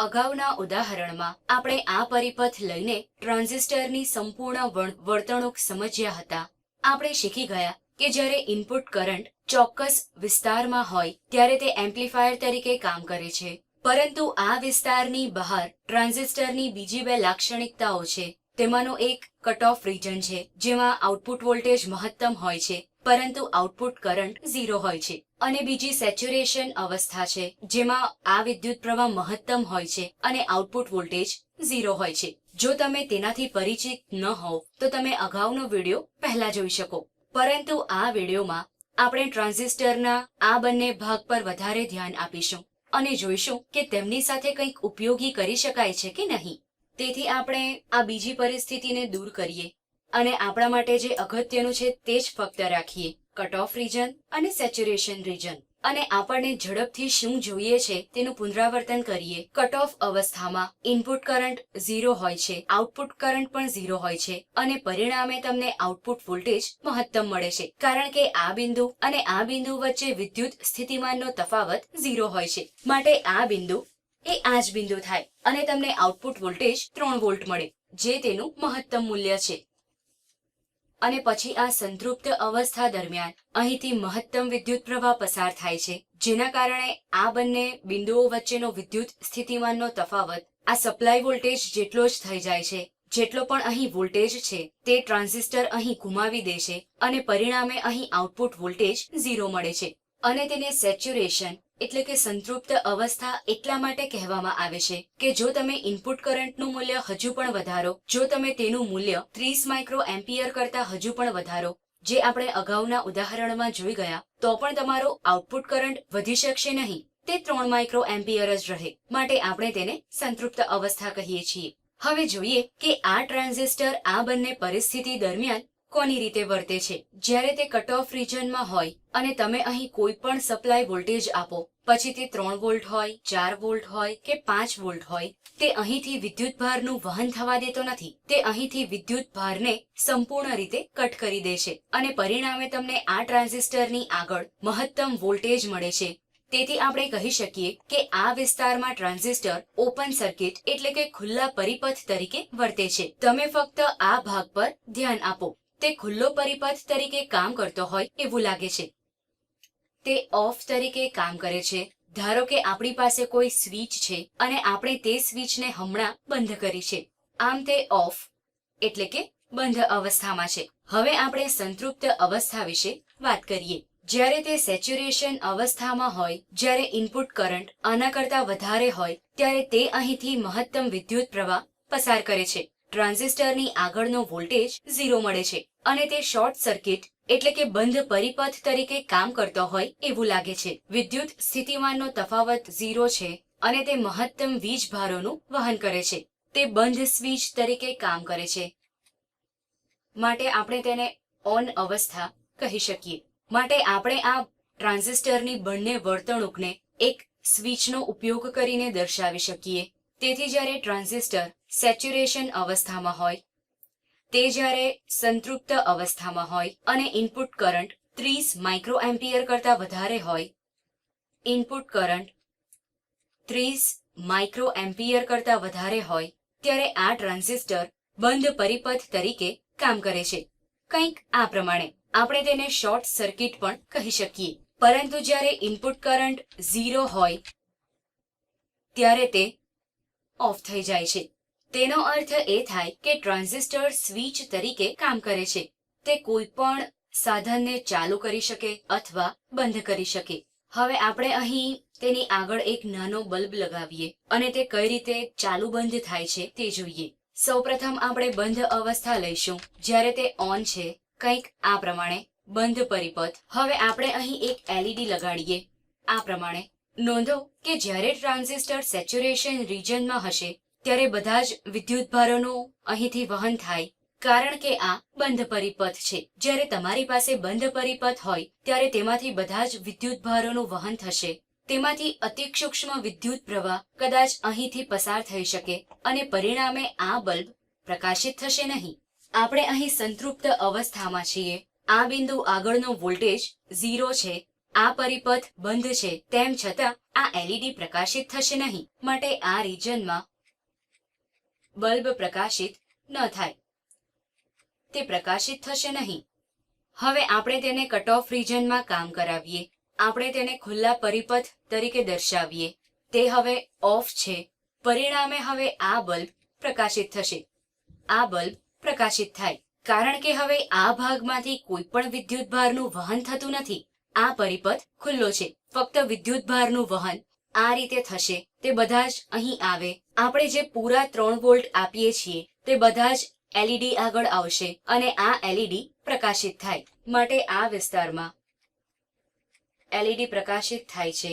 અગાઉના ઉદાહરણમાં આપણે આ પરિપથ લઈને ટ્રાન્ઝિસ્ટરની સંપૂર્ણ વર્તણૂક સમજ્યા હતા. આપણે શીખી ગયા કે જ્યારે ઇનપુટ કરંટ ચોક્કસ વિસ્તારમાં હોય ત્યારે તે એમ્પ્લીફાયર તરીકે કામ કરે છે. પરંતુ આ વિસ્તારની બહાર ટ્રાન્ઝિસ્ટરની બીજી બે લાક્ષણિકતાઓ છે. તેમાંનો એક કટ ઓફ રીજન છે, જેમાં આઉટપુટ વોલ્ટેજ મહત્તમ હોય છે. પરંતુ આઉટપુટ કરંટ ઝીરો હોય છે. અને બીજી સેચ્યુરેશન અવસ્થા છે, જેમાં આ વિદ્યુત પ્રવાહ મહત્તમ હોય છે અને આઉટપુટ વોલ્ટેજ ઝીરો હોય છે. જો તમે તેનાથી પરિચિત ન હોવ, તો તમે અગાઉનો વિડિયો પહેલા જોઈ શકો. પરંતુ આ વિડિયોમાં આપણે ટ્રાન્ઝિસ્ટરના આ બંને ભાગ પર વધારે ધ્યાન આપીશું અને જોઈશું કે તેમની સાથે કંઈક ઉપયોગી કરી શકાય છે કે નહીં. તેથી આપણે આ બીજી પરિસ્થિતિને દૂર કરીએ. અને આપણા માટે જે અગત્યનું છે તે જ ફક્ત રાખીએ. કટ ઓફ રીજન અને સેચ્યુરેશન રીજન અને આપણને ઝડપથી શું જોઈએ છે તેનું પુનરાવર્તન કરીએ. કટ ઓફ અવસ્થામાં ઇનપુટ કરંટ ઝીરો હોય છે આઉટપુટ કરંટ પણ ઝીરો હોય છે અને પરિણામે તમને આઉટપુટ વોલ્ટેજ મહત્તમ મળે છે. કારણ કે આ બિંદુ અને આ બિંદુ વચ્ચે વિદ્યુત સ્થિતિમાનનો તફાવત ઝીરો હોય છે. માટે આ બિંદુ એ આ જ બિંદુ થાય અને તમને આઉટપુટ વોલ્ટેજ ત્રણ વોલ્ટ મળે, જે તેનું મહત્તમ મૂલ્ય છે. અને પછી આ સંતૃપ્ત અવસ્થા દરમિયાન અહીંથી મહત્તમ વિદ્યુત પ્રવાહ પસાર થાય છે, જેના કારણે આ બંને બિંદુઓ વચ્ચેનો વિદ્યુત સ્થિતિમાનનો તફાવત આ સપ્લાય વોલ્ટેજ જેટલો જ થઈ જાય છે, જેટલો પણ અહીં વોલ્ટેજ છે, તે ટ્રાન્ઝિસ્ટર અહીં ગુમાવી દેશે અને પરિણામે અહીં આઉટપુટ વોલ્ટેજ ઝીરો મળે છે અને તેને સેચ્યુરેશન એટલે કે સંતૃપ્ત અવસ્થા એટલા માટે કહેવામાં આવે છે કે જો તમે ઇનપુટ કરંટનું મૂલ્ય હજુ પણ વધારો, જો તમે તેનું મૂલ્ય ત્રીસ માઇક્રો એમ્પિયર કરતા હજુ પણ વધારો, જે આપણે અગાઉના ઉદાહરણમાં જોઈ ગયા, તો પણ તમારો આઉટપુટ કરંટ વધી શકશે નહીં. તે ત્રણ માઇક્રો એમ્પિયર જ રહે, માટે આપણે તેને સંતૃપ્ત અવસ્થા કહીએ છીએ. હવે જોઈએ કે આ ટ્રાન્ઝિસ્ટર આ બંને પરિસ્થિતિ દરમિયાન કોની રીતે વર્તે છે? જ્યારે તે કટ ઓફ રીજનમાં હોય અને તમે અહીં કોઈ પણ સપ્લાય વોલ્ટેજ આપો, પછી તે ત્રણ વોલ્ટ હોય, ચાર વોલ્ટ હોય કે પાંચ વોલ્ટ હોય, તે અહીંથી વિદ્યુત ભારનું વહન થવા દેતો નથી. તે અહીંથી વિદ્યુત ભારને સંપૂર્ણ રીતે કટ કરી દે છે અને પરિણામે તમને આ ટ્રાન્ઝિસ્ટરની આગળ મહત્તમ વોલ્ટેજ મળે છે. તેથી આપણે કહી શકીએ કે આ વિસ્તારમાં ટ્રાન્ઝિસ્ટર ઓપન સર્કિટ એટલે કે ખુલ્લા પરિપથ તરીકે વર્તે છે. તમે ફક્ત આ ભાગ પર ધ્યાન આપો. તે ખુલ્લો પરિપથ તરીકે કામ કરતો હોય એવું લાગે છે. તે ઓફ તરીકે કામ કરે છે. ધારો કે આપણી પાસે કોઈ સ્વિચ છે અને આપણે તે સ્વિચને હમણાં બંધ કરી છે. આમ તે ઓફ એટલે કે બંધ અવસ્થામાં છે. હવે આપણે સંતૃપ્ત અવસ્થા વિશે વાત કરીએ. જ્યારે તે સેચ્યુરેશન અવસ્થામાં હોય, જ્યારે ઇનપુટ કરંટ આના કરતા વધારે હોય, ત્યારે તે અહીંથી મહત્તમ વિદ્યુત પ્રવાહ પસાર કરે છે. ટ્રાન્ઝિસ્ટરની આગળનો વોલ્ટેજ ઝીરો મળે છે અને તે શોર્ટ સર્કિટ એટલે કે બંધ પરિપથ તરીકે કામ કરતો હોય એવું લાગે છે. વિદ્યુત સ્થિતિમાનનો તફાવત ઝીરો છે અને તે મહત્તમ વીજ ભારોનું વહન કરે છે. તે બંધ સ્વિચ તરીકે કામ કરે છે. માટે આપણે તેને ઓન અવસ્થા કહી શકીએ. માટે આપણે આ ટ્રાન્ઝિસ્ટરની બંને વર્તણૂકને એક સ્વિચનો ઉપયોગ કરીને દર્શાવી શકીએ. તેથી જ્યારે ટ્રાન્ઝિસ્ટર સેચ્યુરેશન અવસ્થામાં હોય, તે જ્યારે સંતૃપ્ત અવસ્થામાં હોય અને ઇનપુટ કરંટ ત્રીસ માઇક્રો એમ્પિયર કરતા વધારે હોય, ઇનપુટ કરંટ ત્રીસ માઇક્રો એમ્પિયર કરતા વધારે હોય, ત્યારે આ ટ્રાન્ઝિસ્ટર બંધ પરિપથ તરીકે કામ કરે છે. કંઈક આ પ્રમાણે, આપણે તેને શોર્ટ સર્કિટ પણ કહી શકીએ. પરંતુ જ્યારે ઇનપુટ કરંટ ઝીરો હોય, ત્યારે તે ઓફ થઈ જાય છે. તેનો અર્થ એ થાય કે ટ્રાન્ઝિસ્ટર સ્વિચ તરીકે કામ કરે છે. તે કોઈ પણ સાધનને ચાલુ કરી શકે અથવા બંધ કરી શકે. હવે આપણે અહીં તેની આગળ એક નાનો બલ્બ લગાવીએ અને તે કઈ રીતે ચાલુ બંધ થાય છે તે જોઈએ. સૌપ્રથમ આપણે બંધ અવસ્થા લઈશું. જ્યારે તે ઓન છે, કંઈક આ પ્રમાણે બંધ પરિપથ. હવે આપણે અહીં એક એલઈડી લગાડીએ. આ પ્રમાણે. નોંધો કે જ્યારે ટ્રાન્ઝિસ્ટર સેચ્યુરેશન રીજનમાં હશે ત્યારે બધા જ વિદ્યુતભારોનું અહીંથી વહન થાય. કારણ કે આ બંધ પરિપથ છે. જ્યારે તમારી પાસે બંધ પરિપથ હોય, ત્યારે તેમાંથી બધા જ વિદ્યુતભારોનું વહન થશે. તેમાંથી અતિસૂક્ષ્મ વિદ્યુત પ્રવાહ કદાચ અહીંથી પસાર થઈ શકે અને પરિણામે આ બલ્બ પ્રકાશિત થશે નહીં. આપણે અહીં સંતૃપ્ત અવસ્થામાં છીએ. આ બિંદુ આગળનો વોલ્ટેજ ઝીરો છે. આ પરિપથ બંધ છે. તેમ છતાં આ એલઈડી પ્રકાશિત થશે નહીં. માટે આ રિજનમાં બલ્બ પ્રકાશિત ન થાય. તે પ્રકાશિત થશે નહીં. હવે આપણે તેને કટ ઓફ રિજનમાં કામ કરાવીએ. આપણે તેને ખુલ્લા પરિપથ તરીકે દર્શાવીએ. તે હવે ઓફ છે. પરિણામે હવે આ બલ્બ પ્રકાશિત થશે. આ બલ્બ પ્રકાશિત થાય. કારણ કે હવે આ ભાગમાંથી કોઈ પણ વિદ્યુતભારનું વહન થતું નથી. આ પરિપથ ખુલ્લો છે. ફક્ત વિદ્યુતભારનું વહન આ રીતે થશે. તે બધા જ અહીં આવે. આપણે જે પૂરા ત્રણ વોલ્ટ આપીએ છીએ, તે બધા જ એલઈડી આગળ આવશે અને આ એલઈડી પ્રકાશિત થાય માટે આ વિસ્તારમાં એલઈડી પ્રકાશિત થાય છે.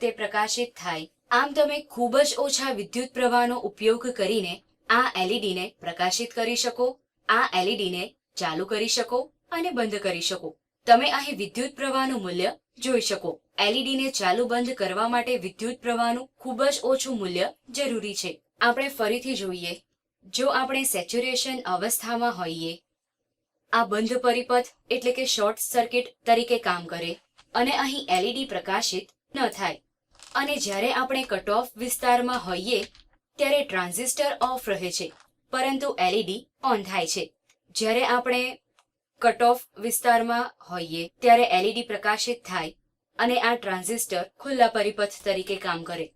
તે પ્રકાશિત થાય. આમ તમે ખૂબ જ ઓછા વિદ્યુત પ્રવાહનો ઉપયોગ કરીને આ એલઈડીને પ્રકાશિત કરી શકો, આ એલઈડીને ચાલુ કરી શકો અને બંધ કરી શકો. તમે અહીં વિદ્યુત પ્રવાહનું મૂલ્ય જોઈ શકો. એલઈડીને ચાલુ બંધ કરવા માટે વિદ્યુત પ્રવાહનું ખૂબ જ ઓછું મૂલ્ય જરૂરી છે. આપણે ફરીથી જોઈએ. જો આપણે સેચ્યુરેશન અવસ્થામાં હોઈએ, આ બંધ પરિપથ એટલે કે શોર્ટ સર્કિટ તરીકે કામ કરે અને અહીં એલઈડી પ્રકાશિત ન થાય. અને જ્યારે આપણે કટ ઓફ વિસ્તારમાં હોઈએ, ત્યારે ટ્રાન્ઝિસ્ટર ઓફ રહે છે, પરંતુ એલઈડી ઓન થાય છે. જ્યારે આપણે કટ ઓફ વિસ્તારમાં હોઈએ ત્યારે એલઈડી પ્રકાશિત થાય અને આ ટ્રાન્ઝિસ્ટર ખુલ્લા પરિપથ તરીકે કામ કરે.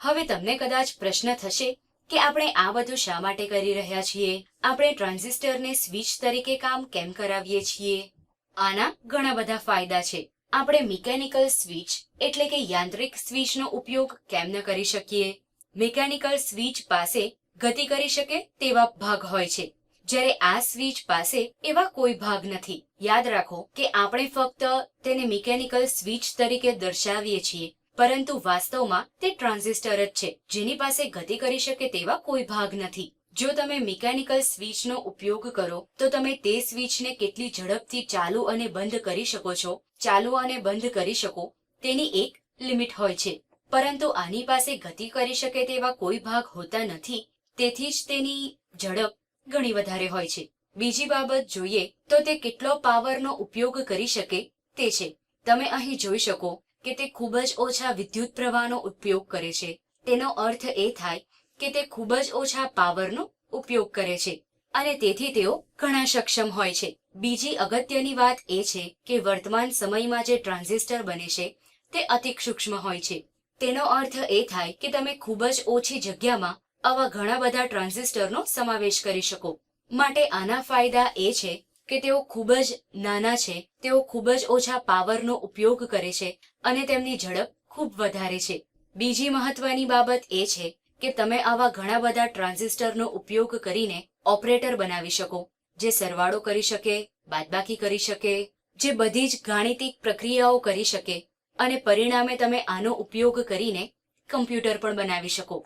હવે તમને કદાચ પ્રશ્ન થશે કે આપણે આ બધું શા માટે કરી રહ્યા છીએ? આપણે ટ્રાન્ઝિસ્ટરને સ્વિચ તરીકે કામ કેમ કરાવીએ છીએ? આના ઘણા બધા ફાયદા છે. આપણે મિકેનિકલ સ્વિચ એટલે કે યાંત્રિક સ્વિચનો ઉપયોગ કેમ ન કરી શકીએ? મિકેનિકલ સ્વિચ પાસે ગતિ કરી શકે તેવા ભાગ હોય છે. જ્યારે આ સ્વિચ પાસે એવા કોઈ ભાગ નથી. યાદ રાખો કે આપણે ફક્ત તેને મિકેનિકલ સ્વિચ તરીકે દર્શાવીએ છીએ, પરંતુ વાસ્તવમાં તે ટ્રાન્ઝિસ્ટર જ છે, જેની પાસે ગતિ કરી શકે તેવા કોઈ ભાગ નથી. જો તમે મિકેનિકલ સ્વિચનો ઉપયોગ કરો, તો તમે તે સ્વિચને કેટલી ઝડપથી ચાલુ અને બંધ કરી શકો છો. ચાલુ અને બંધ કરી શકો, તેની એક લિમિટ હોય છે. પરંતુ આની પાસે ગતિ કરી શકે તેવા કોઈ ભાગ હોતા નથી, તેથી જ તેની ઝડપ ઘણી વધારે હોય છે. બીજી બાબત જોઈએ તો તે કેટલો પાવરનો ઉપયોગ કરી શકે તે છે. તમે અહીં જોઈ શકો કે તે ખૂબ જ ઓછા વિદ્યુત પ્રવાહનો ઉપયોગ કરે છે. તેનો અર્થ એ થાય કે તે ખૂબ જ ઓછા પાવરનો ઉપયોગ કરે છે. અને તેથી તેઓ ઘણા સક્ષમ હોય છે. બીજી અગત્યની વાત એ છે કે વર્તમાન સમયમાં જે ટ્રાન્ઝિસ્ટર બને છે, તે અતિ સૂક્ષ્મ હોય છે. તેનો અર્થ એ થાય કે તમે ખૂબ જ ઓછી જગ્યામાં આવા ઘણા બધા ટ્રાન્ઝિસ્ટરનો સમાવેશ કરી શકો. માટે આના ફાયદા એ છે કે તેઓ ખૂબ જ નાના છે, તેઓ ખૂબ જ ઓછા પાવરનો ઉપયોગ કરે છે અને તેમની ઝડપ ખૂબ વધારે છે. બીજી મહત્વની બાબત એ છે કે તમે આવા ઘણા બધા ટ્રાન્ઝિસ્ટરનો ઉપયોગ કરીને ઓપરેટર બનાવી શકો, જે સરવાળો કરી શકે, બાદબાકી કરી શકે, જે બધી જ ગાણિતિક પ્રક્રિયાઓ કરી શકે અને પરિણામે તમે આનો ઉપયોગ કરીને કમ્પ્યુટર પણ બનાવી શકો.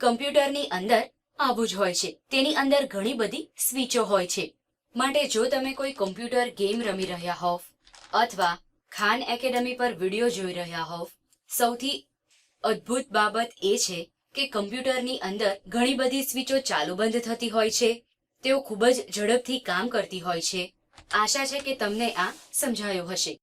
કમ્પ્યુટરની અંદર આવું જ હોય છે. તેની અંદર ઘણી બધી સ્વિચો હોય છે. માટે જો તમે કોઈ કમ્પ્યુટર ગેમ રમી રહ્યા હોવ અથવા ખાન એકેડમી પર વીડિયો જોઈ રહ્યા હોવ, સૌથી અદ્ભુત બાબત એ છે કે કમ્પ્યુટરની અંદર ઘણી બધી સ્વિચો ચાલુ બંધ થતી હોય છે. તેઓ ખૂબ જ ઝડપથી કામ કરતી હોય છે. આશા છે કે તમને આ સમજાયું હશે.